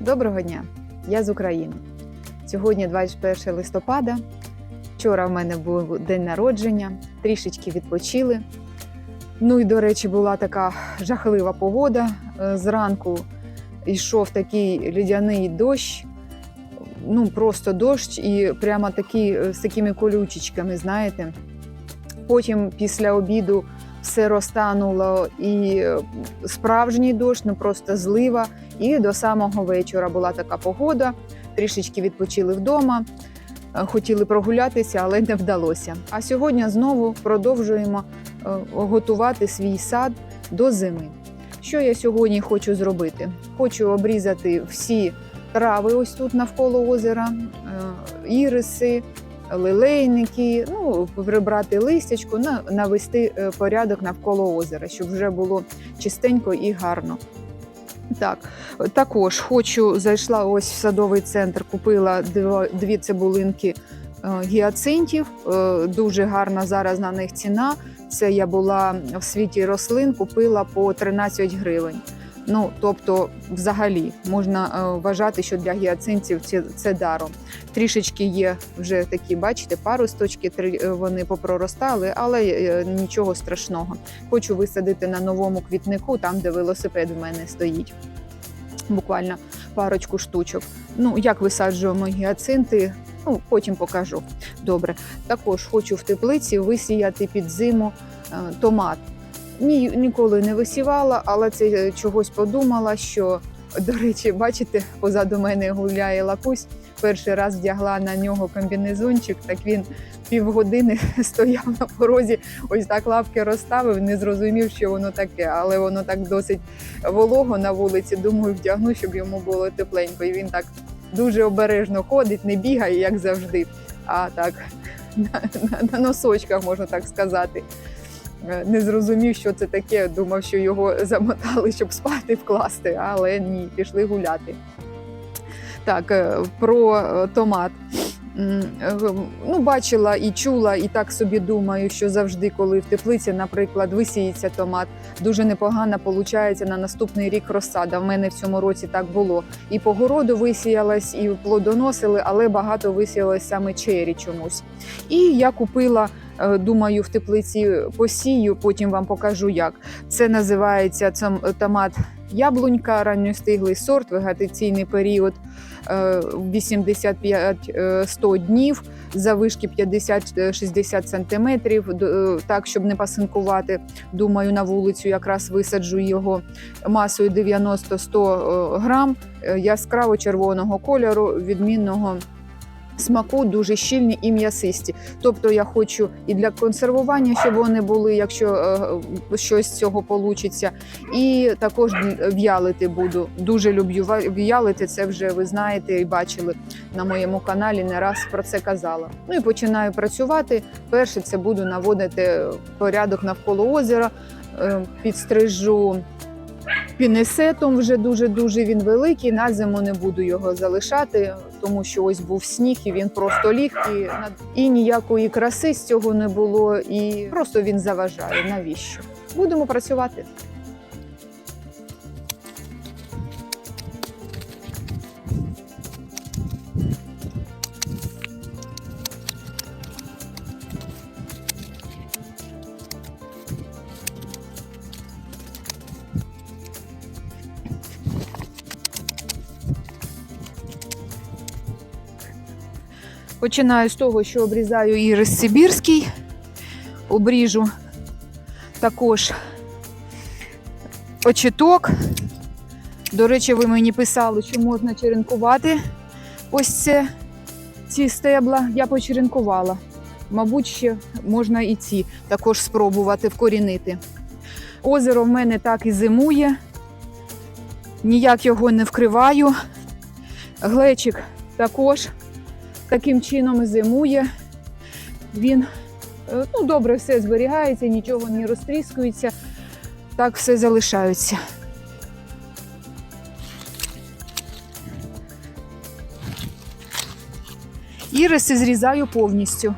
Доброго дня! Я з України. Сьогодні 21 листопада. Вчора в мене був день народження, трішечки відпочили. Ну і, до речі, була така жахлива погода. Е, Зранку йшов такий лідяний дощ, ну просто дощ, і прямо такий е, з такими колючечками, знаєте. Потім після обіду все розтануло і е, справжній дощ, ну просто злива. І до самого вечора була така погода. Трішечки відпочили вдома, е, хотіли прогулятися, але не вдалося. А сьогодні знову продовжуємо е, готувати свій сад до зими. Що я сьогодні хочу зробити? Хочу обрізати всі трави ось тут навколо озера, е, іриси, лилейники, ну, прибрати листячку, на- навести порядок навколо озера, щоб вже було чистенько і гарно. Так, також хочу, зайшла ось в садовий центр, купила дві цибулинки е, гіацинтів. Е, Дуже гарна зараз на них ціна. Це я була в світі рослин, купила по 13 гривень. Ну, тобто, взагалі, можна е, вважати, що для гіацинтів це, даром. Трішечки є вже такі, бачите, паросточки, три- е, вони попроростали, але е, нічого страшного. Хочу висадити на новому квітнику, там, де велосипед в мене стоїть. Буквально парочку штучок. Ну, як висаджуємо гіацинти, ну, потім покажу. Добре. Також хочу в теплиці висіяти під зиму томат. Ні, ніколи не висівала, але це е, чогось подумала, що, до речі, бачите, позаду мене гуляє лакусь. Перший раз вдягла на нього комбінезончик, так він півгодини стояв на порозі, ось так лапки розставив, не зрозумів, що воно таке, але воно так досить волого на вулиці. Думаю, вдягну, щоб йому було тепленько. І він так дуже обережно ходить, не бігає, як завжди, а так на, на, на носочках, можна так сказати. Е, Не зрозумів, що це таке. Думав, що його замотали, щоб спати вкласти, але ні, пішли гуляти. Так, е, про е, томат. Ну, бачила і чула, і так собі думаю, що завжди, коли в теплиці, наприклад, висіється томат, дуже непогано виходить на наступний рік розсада. В мене в цьому році так було. І по городу висіялась, і плодоносили, але багато висіялось саме чері чомусь. І я купила, думаю, в теплиці посію, потім вам покажу як. Це називається томат яблунька, ранньостиглий сорт, вегетаційний період е, 85-100 днів, завишки 50-60 сантиметрів, д- е, так, щоб не пасинкувати. Думаю, на вулицю якраз висаджу його масою 90-100 грам, е, яскраво червоного кольору, відмінного смаку, дуже щільні і м'ясисті. Тобто я хочу і для консервування, щоб вони були, якщо е, щось з цього получиться, і також в'ялити буду. Дуже люблю в'ялити. Це вже ви знаєте і бачили на моєму каналі. Не раз про це казала. Ну і починаю працювати. Перше це буду наводити порядок навколо озера, е, підстрижу. Пінесетом вже дуже дуже він великий. На зиму не буду його залишати, тому що ось був сніг, і він просто ліг, і, і ніякої краси з цього не було, і просто він заважає. Навіщо? Будемо працювати. Починаю з того, що обрізаю ірис Сибірський, обріжу також очіток. До речі, ви мені писали, що можна черенкувати ось це, ці стебла. Я почеренкувала. Мабуть, ще можна і ці також спробувати вкорінити. Озеро в мене так і зимує, ніяк його не вкриваю. Глечик також таким чином зимує. Він е, ну, добре все зберігається, нічого не розтріскується. Так все залишається. Іриси зрізаю повністю.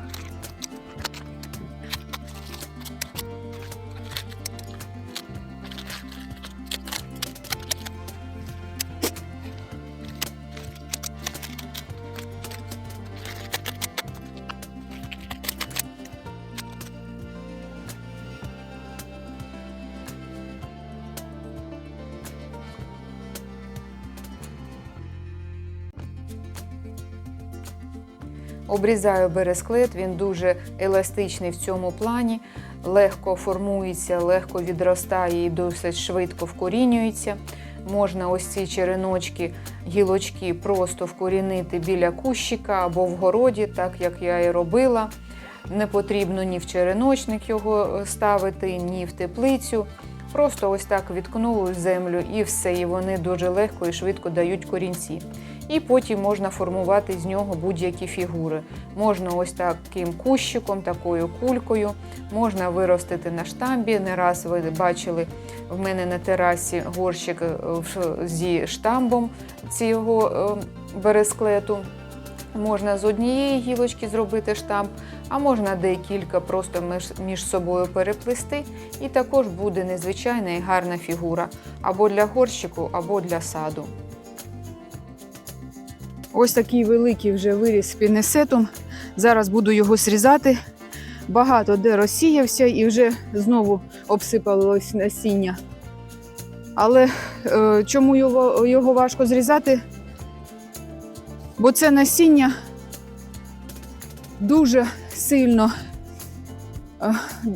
Обрізаю бересклет, він дуже еластичний в цьому плані, легко формується, легко відростає і досить швидко вкорінюється. Можна ось ці череночки, гілочки просто вкорінити біля кущика або в городі, так як я і робила. Не потрібно ні в череночник його ставити, ні в теплицю. Просто ось так відкнули землю і все, і вони дуже легко і швидко дають корінці. І потім можна формувати з нього будь-які фігури. Можна ось таким кущиком, такою кулькою, можна виростити на штамбі. Не раз ви бачили в мене на терасі горщик е, зі штамбом цього е, бересклету. Можна з однієї гілочки зробити штамп, а можна декілька просто між, собою переплести, і також буде незвичайна і гарна фігура або для горщику, або для саду. Ось такий великий вже виріс пінесетум. Зараз буду його срізати. Багато де розсіявся і вже знову обсипалось насіння. Але е, чому його, його важко зрізати? Бо це насіння дуже сильно е,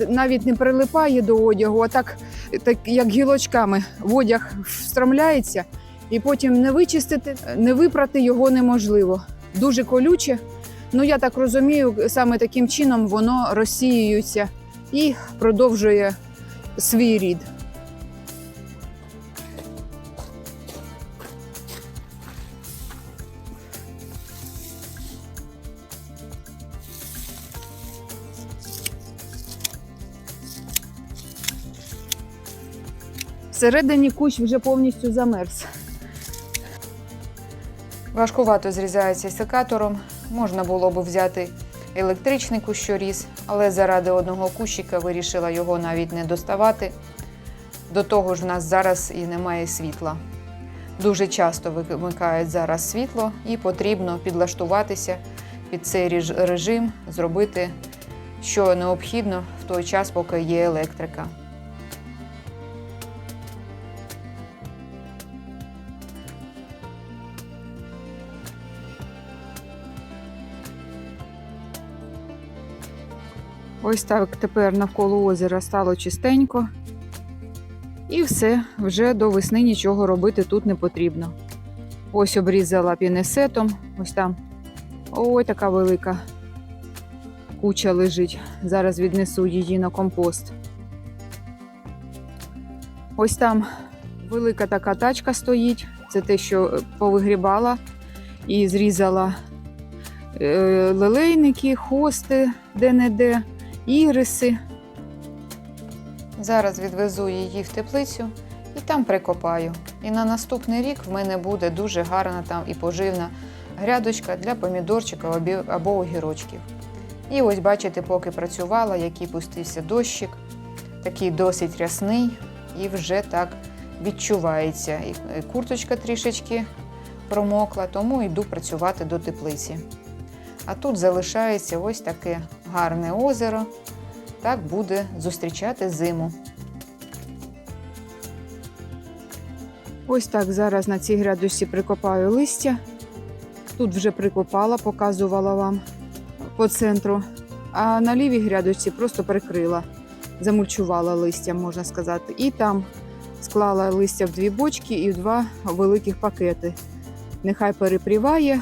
навіть не прилипає до одягу, а так, так як гілочками в одяг встромляється, і потім не вичистити, не випрати його неможливо. Дуже колюче. Ну, я так розумію, саме таким чином воно розсіюється і продовжує свій рід. Всередині кущ вже повністю замерз. Важкувато зрізається секатором. Можна було б взяти електричний кущоріз, але заради одного кущика вирішила його навіть не доставати. До того ж, в нас зараз і немає світла. Дуже часто вимикають зараз світло, і потрібно підлаштуватися під цей реж- режим, зробити, що необхідно в той час, поки є електрика. Ось так тепер навколо озера стало чистенько. І все, вже до весни нічого робити тут не потрібно. Ось обрізала пінесетом, ось там. Ой, така велика куча лежить. Зараз віднесу її на компост. Ось там велика така тачка стоїть. Це те, що повигрібала і зрізала е, лелейники, хости де-не-де, іриси. Зараз відвезу її в теплицю і там прикопаю. І на наступний рік в мене буде дуже гарна там і поживна грядочка для помідорчика абі- або огірочків. І ось бачите, поки працювала, який пустився дощик, такий досить рясний, і вже так відчувається. І і курточка трішечки промокла, тому йду працювати до теплиці. А тут залишається ось таке гарне озеро. Так буде зустрічати зиму. Ось так зараз на цій грядочці прикопаю листя. Тут вже прикопала, показувала вам по центру. А на лівій грядочці просто прикрила, замульчувала листя, можна сказати. І там склала листя в дві бочки і в два великих пакети. Нехай перепріває.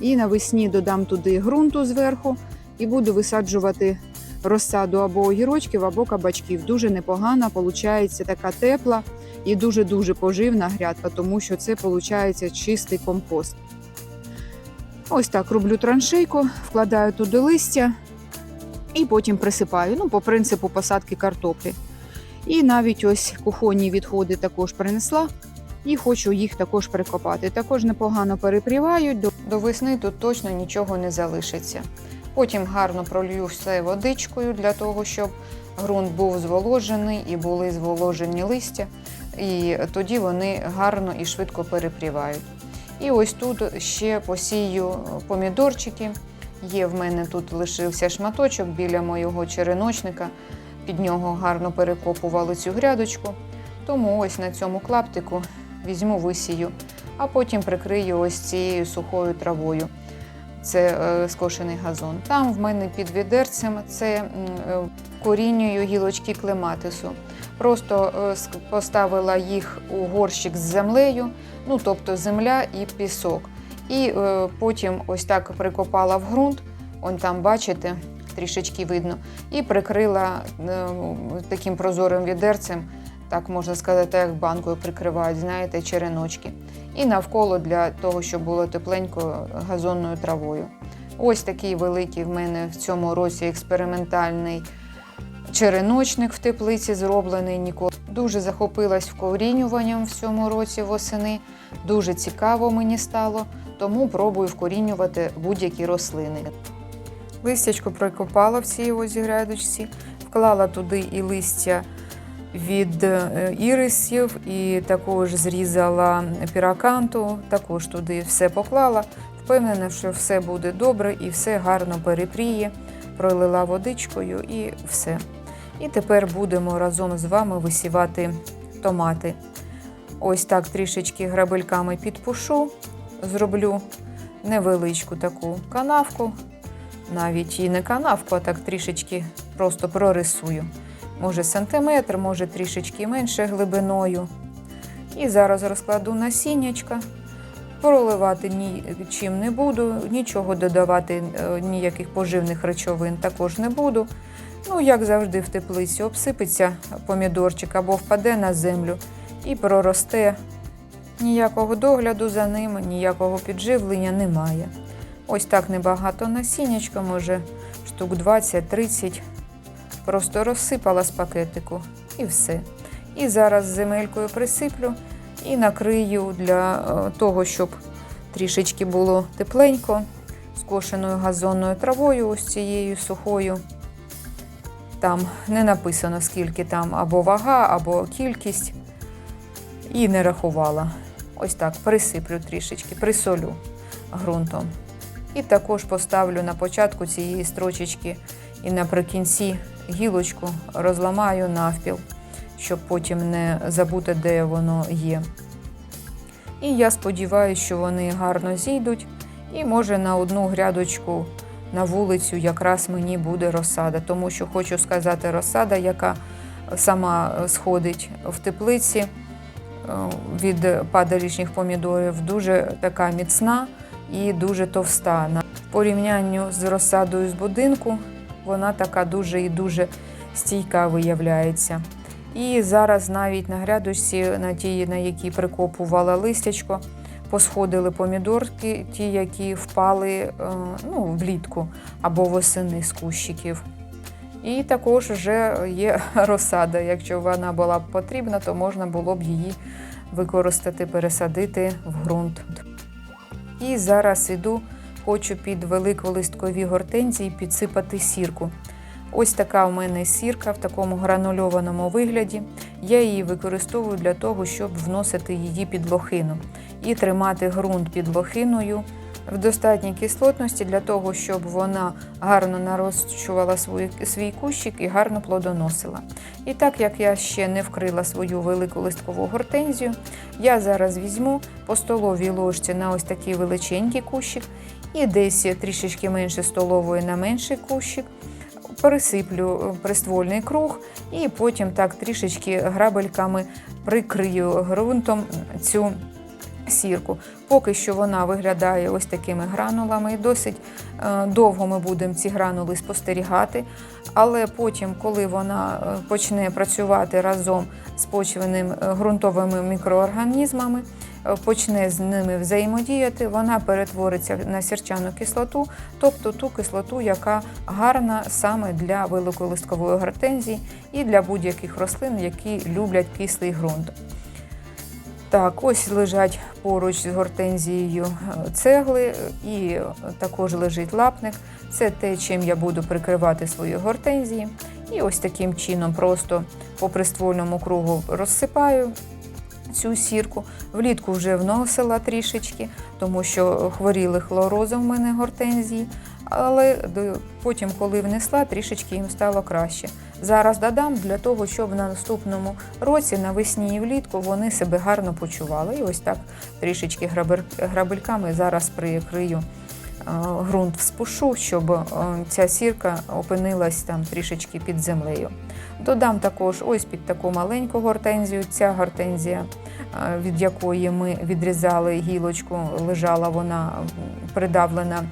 І навесні додам туди ґрунту зверху і буду висаджувати розсаду або огірочків, або кабачків. Дуже непогана, виходить така тепла і дуже-дуже поживна грядка, тому що це виходить чистий компост. Ось так роблю траншейку, вкладаю туди листя і потім присипаю. Ну, по принципу посадки картоплі. І навіть ось кухонні відходи також принесла. І хочу їх також прикопати. Також непогано перепрівають. До- весни тут точно нічого не залишиться. Потім гарно пролью все водичкою для того, щоб ґрунт був зволожений і були зволожені листя. І тоді вони гарно і швидко перепрівають. І ось тут ще посію помідорчики. Є в мене тут лишився шматочок біля моєго череночника. Під нього гарно перекопували цю грядочку. Тому ось на цьому клаптику візьму висію, а потім прикрию ось цією сухою травою. Це е, скошений газон. Там в мене під відерцем це е, гілочки клематису. Просто е, поставила їх у горщик з землею, ну тобто земля і пісок. І потім ось так прикопала в ґрунт, он там бачите, трішечки видно, і прикрила таким прозорим відерцем, так можна сказати, як банкою прикривають, знаєте, череночки. І навколо для того, щоб було тепленько газонною травою. Ось такий великий в мене в цьому році експериментальний череночник в теплиці зроблений ніколи. Дуже захопилась вкорінюванням в цьому році восени. Дуже цікаво мені стало, тому пробую вкорінювати будь-які рослини. Листячко прикопала в цій ось грядочці, вклала туди і листя від е, ірисів, і також зрізала піраканту, також туди все поклала. Впевнена, що все буде добре і все гарно перепріє, пролила водичкою і все. І тепер будемо разом з вами висівати томати. Ось так трішечки грабельками підпушу, зроблю невеличку таку канавку, навіть і не канавку, а так трішечки просто прорисую. Може сантиметр, може трішечки менше глибиною. І зараз розкладу насіннячка. Проливати нічим не буду, нічого додавати, е, ніяких поживних речовин також не буду. Ну, як завжди, в теплиці обсипеться помідорчик або впаде на землю і проросте. Ніякого догляду за ним, ніякого підживлення немає. Ось так небагато насіннячка, може штук 20-30. Просто розсипала з пакетику і все. І зараз земелькою присиплю і накрию для е, того, щоб трішечки було тепленько, скошеною газонною травою, ось цією сухою. Там не написано, скільки там або вага, або кількість. І не рахувала. Ось так присиплю трішечки, присолю ґрунтом. І також поставлю на початку цієї строчечки і наприкінці гілочку розламаю навпіл, щоб потім не забути, де воно є. І я сподіваюся, що вони гарно зійдуть, і може на одну грядочку на вулицю якраз мені буде розсада, тому що хочу сказати, розсада, яка сама сходить в теплиці е, від падалішніх помідорів, дуже така міцна і дуже товста. На порівнянню з розсадою з будинку вона така дуже і дуже стійка виявляється. І зараз навіть на грядочці, на тій, на якій прикопувала листячко, посходили помідорки, ті, які впали е, ну, влітку або восени з кущиків. І також вже є розсада. Якщо вона була б потрібна, то можна було б її використати, пересадити в ґрунт. І зараз іду, хочу під великолисткові гортензії підсипати сірку. Ось така у мене сірка в такому гранульованому вигляді. Я її використовую для того, щоб вносити її під лохину і тримати ґрунт під лохиною в достатній кислотності для того, щоб вона гарно нарощувала свій, свій кущик і гарно плодоносила. І так як я ще не вкрила свою велику листкову гортензію, я зараз візьму по столовій ложці на ось такий величенький кущик і десь трішечки менше столової на менший кущик. Пересиплю приствольний круг і потім так трішечки грабельками прикрию ґрунтом цю сірку. Поки що вона виглядає ось такими гранулами. Досить е, довго ми будемо ці гранули спостерігати. Але потім, коли вона е, почне працювати разом з почвеними е, ґрунтовими мікроорганізмами, е, почне з ними взаємодіяти, вона перетвориться на сірчану кислоту, тобто ту кислоту, яка гарна саме для великолисткової гортензії і для будь-яких рослин, які люблять кислий ґрунт. Так, ось лежать поруч з гортензією е, цегли, і також лежить лапник. Це те, чим я буду прикривати свої гортензії. І ось таким чином просто по приствольному кругу розсипаю цю сірку. Влітку вже вносила трішечки, тому що хворіли хлорозом в мене гортензії. Але потім, коли внесла, трішечки їм стало краще. Зараз додам для того, щоб на наступному році, навесні і влітку, вони себе гарно почували. І ось так трішечки грабельками зараз прикрию ґрунт вспушу, щоб е, ця сірка опинилась там трішечки під землею. Додам також ось під таку маленьку гортензію. Ця гортензія, е, від якої ми відрізали гілочку, лежала вона придавлена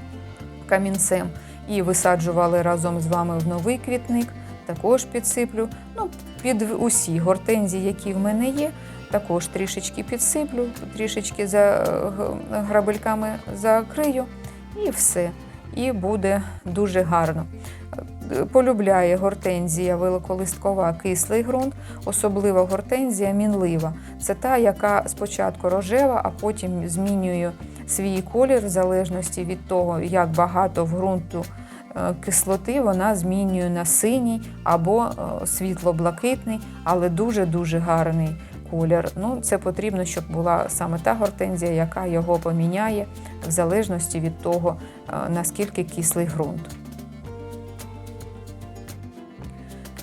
камінцем і висаджували разом з вами в новий квітник. Також підсиплю. Ну, під усі гортензії, які в мене є, також трішечки підсиплю, трішечки за е, грабельками закрию і все. І буде дуже гарно. Полюбляє гортензія великолисткова кислий ґрунт, особливо гортензія мінлива. Це та, яка спочатку рожева, а потім змінює свій колір в залежності від того, як багато в ґрунту е, кислоти вона змінює на синій або е, світло-блакитний, але дуже-дуже гарний колір. Ну, це потрібно, щоб була саме та гортензія, яка його поміняє в залежності від того, е, наскільки кислий ґрунт.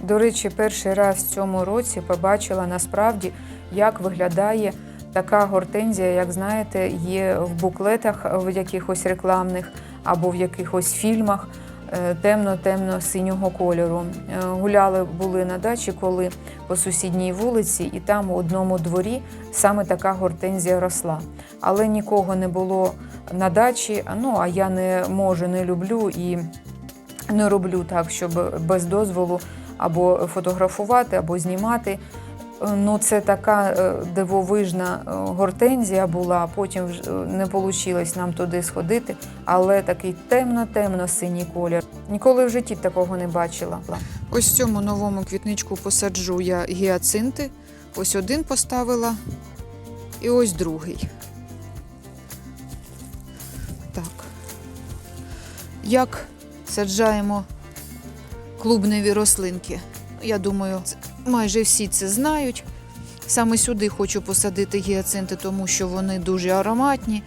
До речі, перший раз в цьому році побачила насправді, як виглядає така гортензія, як знаєте, є в буклетах в якихось рекламних або в якихось фільмах е, темно-темно синього кольору. Е, Гуляли були на дачі, коли по сусідній вулиці, і там у одному дворі саме така гортензія росла. Але нікого не було на дачі. Ну а я не можу, не люблю і не роблю так, щоб без дозволу або фотографувати, або знімати. Ну, це така е, дивовижна е, гортензія була, потім е, не вийшло нам туди сходити, але такий темно-темно синій колір. Ніколи в житті такого не бачила. Ось цьому новому квітничку посаджу я гіацинти. Ось один поставила і ось другий. Так. Як саджаємо клубневі рослинки? Я думаю, майже всі це знають. Саме сюди хочу посадити гіацинти, тому що вони дуже ароматні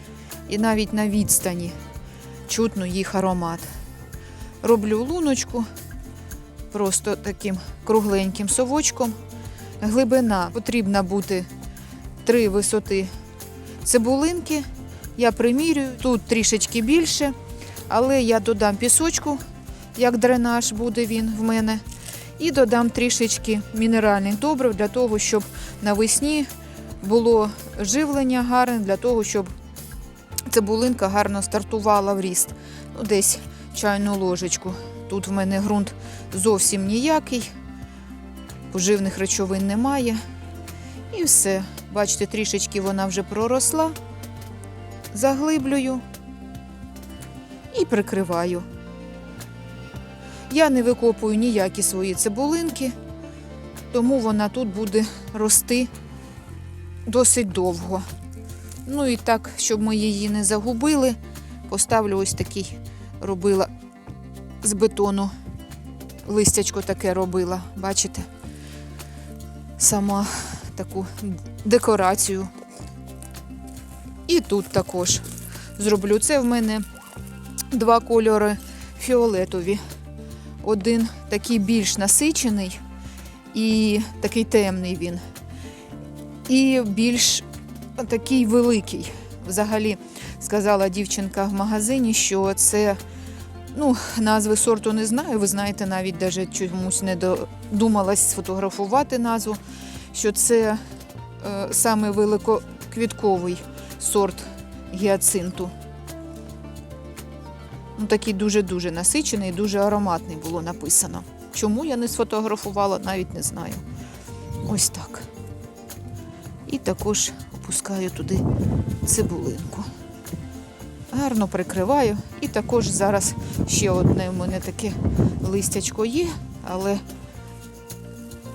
і навіть на відстані чутно їх аромат. Роблю луночку просто таким кругленьким совочком. Глибина потрібна бути три висоти цибулинки. Я примірюю, тут трішечки більше, але я додам пісочку, як дренаж буде він в мене. І додам трішечки мінеральних добрив для того, щоб навесні було живлення гарне, для того, щоб цибулинка гарно стартувала в ріст. Ну, десь чайну ложечку. Тут в мене ґрунт зовсім ніякий, поживних речовин немає. І все. Бачите, трішечки вона вже проросла. Заглиблюю і прикриваю. Я не викопую ніякі свої цибулинки, тому вона тут буде рости досить довго. Ну і так, щоб ми її не загубили, поставлю ось такий робила з бетону. Листячко таке робила, бачите? Сама таку декорацію. І тут також зроблю. Це в мене два кольори фіолетові. Один такий більш насичений і такий темний він. І більш такий великий. Взагалі, сказала дівчинка в магазині, що це ну, назви сорту не знаю. Ви знаєте, навіть даже чомусь не додумалась сфотографувати назву, що це е, саме великоквітковий сорт гіацинту. Ну, такий дуже-дуже насичений, дуже ароматний було написано. Чому я не сфотографувала, навіть не знаю. Ось так. І також опускаю туди цибулинку. Гарно прикриваю. І також зараз ще одне в мене таке листячко є, але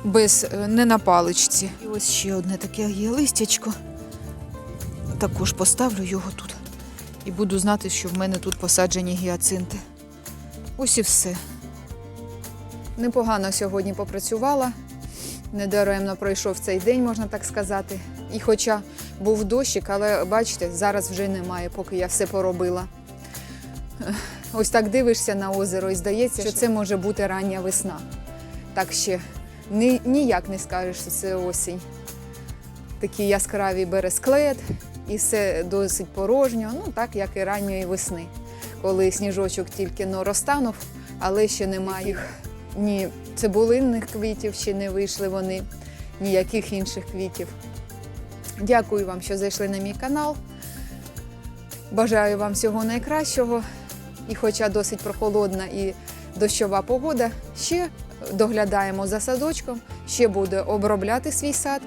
без, е, не на паличці. І ось ще одне таке є листячко. Також поставлю його тут. І буду знати, що в мене тут посаджені гіацинти. Ось і все. Непогано сьогодні попрацювала. Недаремно пройшов цей день, можна так сказати. І хоча був дощик, але бачите, зараз вже немає, поки я все поробила. Ось так дивишся на озеро і здається, що це може бути рання весна. Так ще ніяк не скажеш, що це осінь. Такий яскравий бересклет, і все досить порожньо, ну так як і ранньої весни. коли сніжочок тільки но розтанув, але ще немає їх ні цибулинних квітів, ще не вийшли вони, ніяких інших квітів. Дякую вам, що зайшли на мій канал. Бажаю вам всього найкращого. І хоча досить прохолодна і дощова погода, ще доглядаємо за садочком, ще буду обробляти свій сад.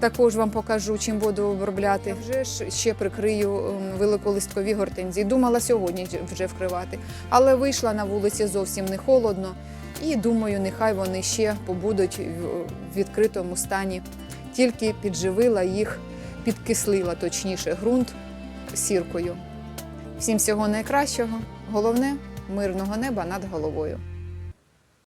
Також вам покажу, чим буду обробляти. Вже ще прикрию ем, великолисткові гортензії. Думала сьогодні вже вкривати, але вийшла на вулиці зовсім не холодно. І думаю, нехай вони ще побудуть в відкритому стані. Тільки підживила їх, підкислила точніше ґрунт сіркою. Всім всього найкращого. Головне мирного неба над головою.